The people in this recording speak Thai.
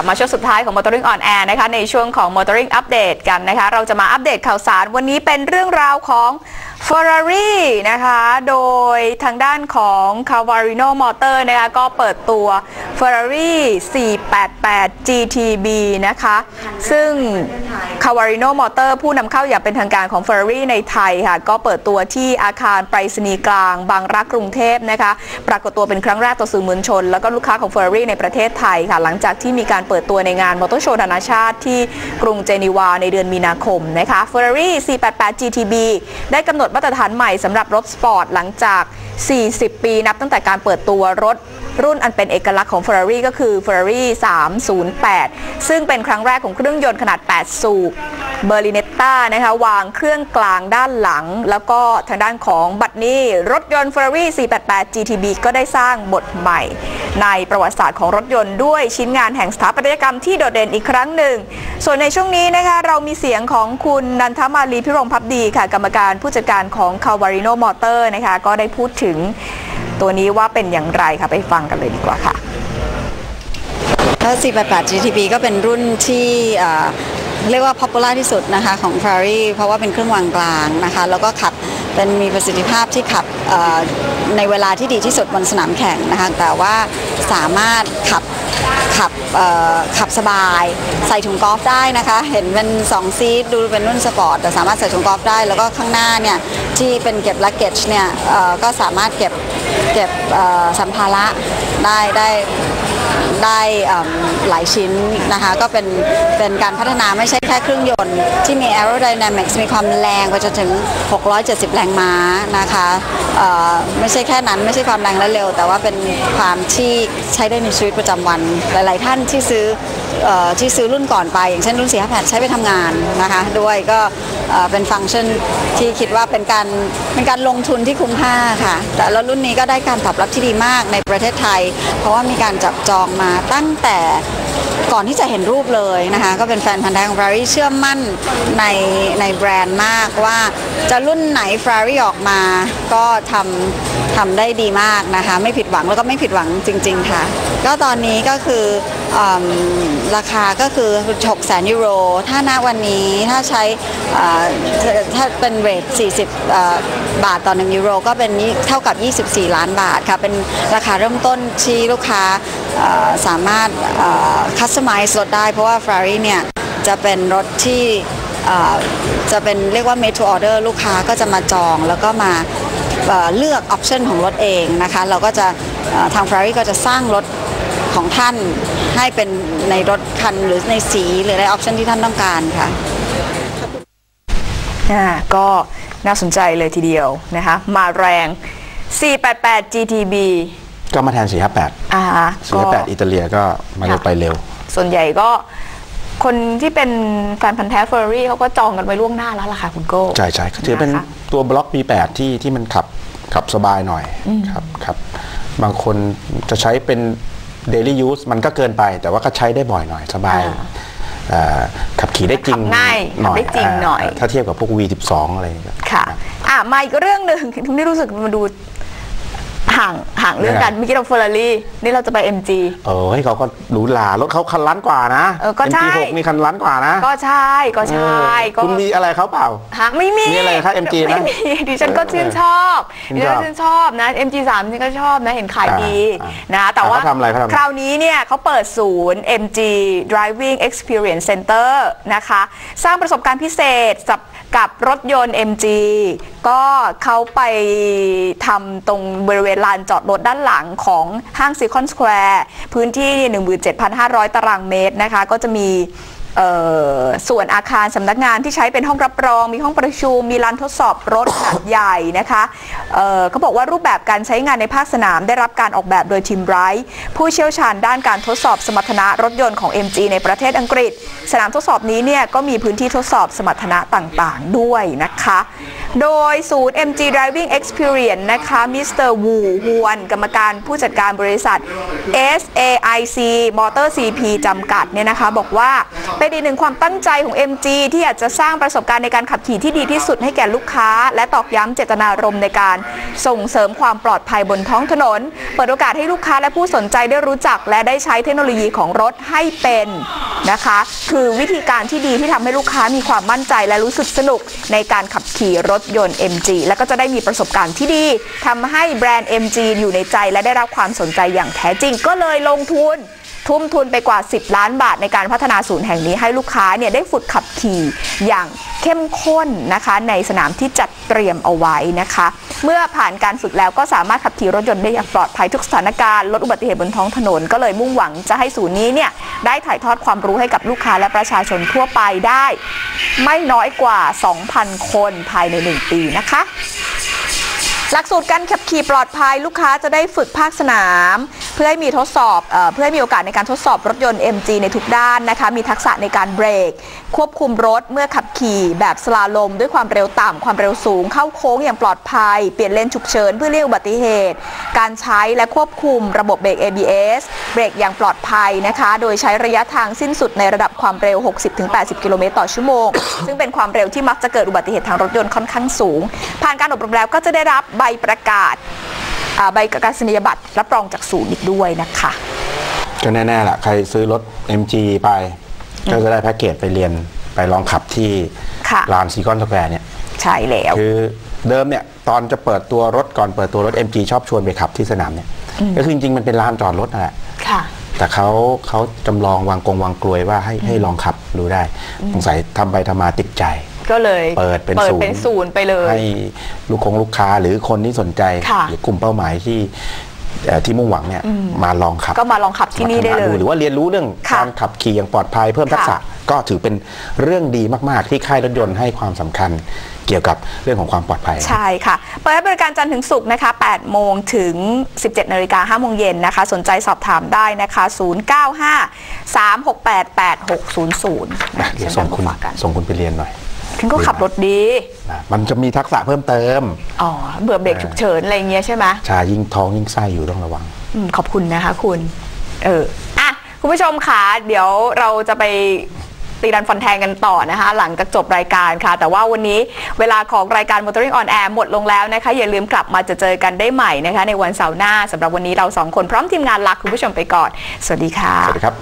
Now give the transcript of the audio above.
ลับมาช่วงสุดท้ายของ Motoring on Air นะคะในช่วงของ Motoring Update กันนะคะ เราจะมาอัปเดตข่าวสารวันนี้เป็นเรื่องราวของ Ferrari นะคะ โดยทางด้านของ Cavarino Motor นะคะ ก็เปิดตัว Ferrari 488 GTB นะคะ ซึ่ง Cavarino Motor ผู้นำเข้าอย่างเป็นทางการของ Ferrari ในไทยค่ะ ก็เปิดตัวที่อาคารไปรษณีย์กลาง บางรักกรุงเทพนะคะ ปรากฏตัวเป็นครั้งแรกต่อสื่อมวลชน แล้วก็ลูกค้าของ Ferrari ในประเทศไทยค่ะ หลังจากที่มีการเปิดตัวในงานมอเตอร์โชว์นานาชาติที่กรุงเจนีวาในเดือนมีนาคมนะคะ Ferrari 488 GTB ได้กำหนดมาตรฐานใหม่สำหรับรถสปอร์ตหลังจาก 40 ปีนับตั้งแต่การเปิดตัวรถรุ่นอันเป็นเอกลักษณ์ของ Ferrari ก็คือ Ferrari 308 ซึ่งเป็นครั้งแรกของเครื่องยนต์ขนาด 8 สูบ เบอร์ลิเนตตานะคะวางเครื่องกลางด้านหลัง แล้วก็ทางด้านของบัตรนี้รถยนต์ Ferrari 488 GTB ก็ได้สร้างบทใหม่ ในประวัติศาสตร์ของรถยนต์ด้วยชิ้นงานแห่งสถาปัตยกรรมที่โดดเด่นอีกครั้งหนึ่ง ส่วนในช่วงนี้นะคะเรามีเสียงของคุณนันทมาลีพิรมพับดีค่ะ กรรมการผู้จัดการของ Calvarino Motor นะคะก็ได้พูดถึงตัวนี้ว่าเป็นอย่างไรค่ะไปฟังกันเลยดีกว่าค่ะ488 GTB ก็เป็นรุ่นที่ เรียกว่า popular ที่สุดนะคะของ Ferrari เพราะว่าเป็นเครื่องวางกลางนะคะแล้วก็ขับเป็นมีประสิทธิภาพที่ขับในเวลาที่ดีที่สุดบนสนามแข่งนะคะแต่ว่าสามารถขับขับขับสบาย ใส่ถุงกอล์ฟได้นะคะ เห็นเป็น 2 ซีทดูเป็นรุ่นสปอร์ตแต่สามารถใส่ถุงกอล์ฟได้ แล้วก็ข้างหน้าเนี่ยที่เป็นเก็บลักเกจเนี่ยก็สามารถเก็บเก็บสัมภาระได้ได้ ได้หลายชิ้นนะคะก็เป็นเป็นการพัฒนาไม่ใช่แค่เครื่องยนต์ที่มี aerodynamics มีความแรงไปจนถึง 670 แรงม้านะคะไม่ใช่แค่นั้นไม่ใช่ความแรงและเร็ว แต่ว่าเป็นความที่ใช้ได้ในชีวิตประจำวัน หลาย ๆ ท่านที่ซื้ออที่ซื้อรุ่นก่อนไป อย่างเช่นรุ่น4 5 8ใช้ไปทำงานนะคะด้วยก็ เป็นฟังก์ชันที่คิดว่าเป็นการเป็นการลงทุนที่คุ้มค่าค่ะ แต่แล้วรุ่นนี้ก็ได้การตอบรับที่ดีมากในประเทศไทย เพราะว่ามีการจับจองมาตั้งแต่ก่อนที่จะเห็นรูปเลยนะคะ ก็เป็นแฟนพันธุ์แท้ของ Ferrari เชื่อมั่นในในแบรนด์มากว่าจะรุ่นไหน Ferrari ออกมาก็ทำ ทำได้ดีมากนะคะ ไม่ผิดหวังแล้วก็ไม่ผิดหวังจริง ๆ ค่ะ ก็ตอนนี้ก็คืออราคาก็คือ6แสนยูโร ถ้าณวันนี้ถ้าใช้ถ้าเป็นเรท40 บาทต่อ 1 ยูโร ก็เป็นเท่ากับ 24 ล้านบาทค่ะ เป็นราคาเริ่มต้นที่ลูกค้าสามารถคัสตอมไมซ์รถได้ เพราะว่า Ferrari เนี่ยจะเป็นรถที่จะเป็นเรียกว่า made to order ลูกค้าก็จะมาจองแล้วก็มา เอ่อเลือกออปชันของรถเองนะคะเราก็จะเอ่อทาง Ferrari ก็จะสร้างรถของท่านให้เป็นในรถคันหรือในสีหรือในออปชันที่ท่านต้องการค่ะอ่าก็น่าสนใจเลยทีเดียวนะคะมาแรง 488 GTB ก็มาแทน 458อ่าฮะก็458 อิตาเลียก็มาเร็วค่ะไปเร็ว ส่วนใหญ่ก็ คนที่เป็นแฟนพันธ์แท้เฟอร์รี่เขาก็จองกันไว้ล่วงหน้าแล้วล่ะค่ะคุณโก้ใช่ใช่ถือเป็นนะคะตัวบล็อก B8 ที่ที่มันขับขับสบายหน่อยครับครับ บางคนจะใช้เป็น daily use มันก็เกินไป แต่ว่าก็ใช้ได้บ่อยหน่อยสบายเอ่อขับขี่ได้จริงขับง่ายหน่อยขับได้จริงหน่อยาถ้าเทียบกับพวก V12 อะไรอย่างเงี้ยค่ะอะมาอีกเรื่องหนึ่งที่นี่รู้สึกมันดู ห่างห่างเรื่องกันยังไงเมื่อกี้เราเฟอร์รารี่นี่เราจะไป MG เออให้เขาก็หรูหรารถเขาคันล้านกว่านะเออก็ใช่ MG6 นี่คันล้านกว่านะก็ใช่ก็ใช่เออก็คุณมีอะไรเขาเปล่า ฮะไม่มีมีอะไรคะ MG นะไม่มีดิฉันก็เออชื่นชอบชื่นดิชฉัอนบชื่นชอบนะ MG 3ฉันก็ชอบนะเห็นขายดีอ่านะแต่ว่าเขาทำอะไรเขาทำอะไร คราวนี้เนี่ยเขาเปิดศูนย์ MG Driving Experience Center นะคะสร้างประสบการณ์พิเศษกับกับรถยนต์ MG ก็เขาไปทำตรงบริเวณลานจอดรถด้านหลังของห้างซีคอนสแควร์พื้นที่ 17,500 ตารางเมตรนะคะ ก็จะมี ส่วนอาคารสำนักงานที่ใช้เป็นห้องรับรอง มีห้องประชุม มีลานทดสอบรถขนาดใหญ่นะคะเเขาบอกว่ารูปแบบการใช้งานในภาคสนามได้รับการออกแบบโดยทีมไรท์ผู้เชี่ยวชาญด้านการทดสอบสมรรถนะรถยนต์ของ MG ในประเทศอังกฤษ สนามทดสอบนี้เนี่ยก็มีพื้นที่ทดสอบสมรรถนะต่างๆ ด้วยนะคะ โดยศูนย์ MG Driving Experience นะคะมิสเตอร์วูฮวนกรรมการผู้จัดการบริษัท SAIC Motor CP จำกัดเนี่ยนะคะบอกว่าเป็นอีกหนึ่งความตั้งใจของ MG ที่อยากจะสร้างประสบการณ์ในการขับขี่ที่ดีที่สุดให้แก่ลูกค้า และตอกย้ำเจตนารมณ์ในการส่งเสริมความปลอดภัยบนท้องถนน เปิดโอกาสให้ลูกค้าและผู้สนใจได้รู้จัก และได้ใช้เทคโนโลยีของรถให้เป็นนะคะ คือวิธีการที่ดีที่ทำให้ลูกค้ามีความมั่นใจ และรู้สึกสนุกในการขับขี่รถยนต์ MG และก็จะได้มีประสบการณ์ที่ดีทำให้แบรนด์ MG อยู่ในใจ และได้รับความสนใจอย่างแท้จริงก็เลยลงทุน ทุ่มทุนไปกว่า 10 ล้านบาทในการพัฒนาศูนย์แห่งนี้ให้ลูกค้าเนี่ยได้ฝึกขับขี่อย่างเข้มข้นนะคะในสนามที่จัดเตรียมเอาไว้นะคะ เมื่อผ่านการฝึกแล้วก็สามารถขับขี่รถยนต์ได้อย่างปลอดภัยทุกสถานการณ์ลดอุบัติเหตุบนท้องถนนก็เลยมุ่งหวังจะให้ศูนย์นี้เนี่ยได้ถ่ายทอดความรู้ให้กับลูกค้าและประชาชนทั่วไปได้ ไม่น้อยกว่า 2,000 คนภายใน 1 ปีนะคะหลักสูตรการขับขี่ปลอดภัยลูกค้าจะได้ฝึกภาคสนามเพื่อให้มีทดสอบเพื่อให้มีโอกาสในการทดสอบรถยนต์ MG ในทุกด้านนะคะ มีทักษะในการเบรก ควบคุมรถเมื่อขับขี่แบบสลาลม ด้วยความเร็วต่ำความเร็วสูง เข้าโค้งอย่างปลอดภัย เปลี่ยนเลนฉุกเฉินเพื่อเลี่ยงอุบัติเหตุ การใช้และควบคุมระบบเบรก ABS เบรกอย่างปลอดภัยนะคะ โดยใช้ระยะทางสิ้นสุดในระดับความเร็ว 60-80 กิโลเมตรต่อชั่วโมง ซึ่งเป็นความเร็วที่มักจะเกิดอุบัติเหตุทางรถยนต์ค่อนข้างสูง ผ่านการอบรมแล้วก็จะได้รับใบประกาศ ใบประกาศนียบัตรรับรองจากศูนย์อีกด้วยนะคะก็แน่ๆแหละใครซื้อรถ MG ไป ก็จะได้แพ็กเกจไปเรียนไปลองขับที่ค่ะลานซีคอนสแควร์เนี่ยใช่แล้ว คือเดิมเนี่ยตอนจะเปิดตัวรถก่อนเปิดตัวรถ MG ชอบชวนไปขับที่สนามเนี่ยก็คือจริงๆมันเป็นลานจอดรถนั่นแหละค่ะแต่เขาเขาจำลองวางกงวางกลวยว่าให้ให้ลองขับดูได้สงสัยทำไปทำมาติดใจ ก็เลยเปิดเป็นเปิดศูนย์เป็นศูนย์ไปเลย ให้ลูกคงลูกค้าหรือคนที่สนใจค่ะหรือกลุ่มเป้าหมายที่เอ่อที่มุ่งหวังเนี่ยมาลองขับ ก็มาลองขับที่นี่ได้เลยมาทำงาหรือว่าเรียนรู้เรื่องค่ะการขับขี่อย่างปลอดภัยเพิ่มทักษะค่ะก็ถือเป็นเรื่องดีมากๆ ที่ค่ายรถยนต์ให้ความสำคัญเกี่ยวกับเรื่องของความปลอดภัย ใช่ค่ะเปิดให้บริการจันทร์ถึงศุกร์นะคะ8โมงถึง 17นาฬิกา5โมงเย็นนะคะ สนใจสอบถามได้นะคะ 095 368 8600นะเดี๋ยวส่งคุณฝากกันส่งคุณไปเรียนหน่อย คุณก็ขับรถดีนะมันจะมีทักษะเพิ่มเติม อ๋อเบื่อเบรกฉุกเฉินอะไรอย่างเงี้ยใช่ไหมชายิ่งท้องยิ่งไส้อยู่ต้องระวัง อืมขอบคุณนะคะ คุณ เอออะคุณผู้ชมค่ะเดี๋ยวเราจะไปตีรันฟันแทงกันต่อนะคะ หลังจากจบรายการค่ะ แต่ว่าวันนี้เวลาของรายการ Motoring on Air หมดลงแล้วนะคะ อย่าลืมกลับมาจะเจอกันได้ใหม่นะคะ ในวันเสาร์หน้าสำหรับวันนี้เราสองคนพร้อมทีมงานลาคุณผู้ชมไปก่อน สวัสดีค่ะ สวัสดีครับ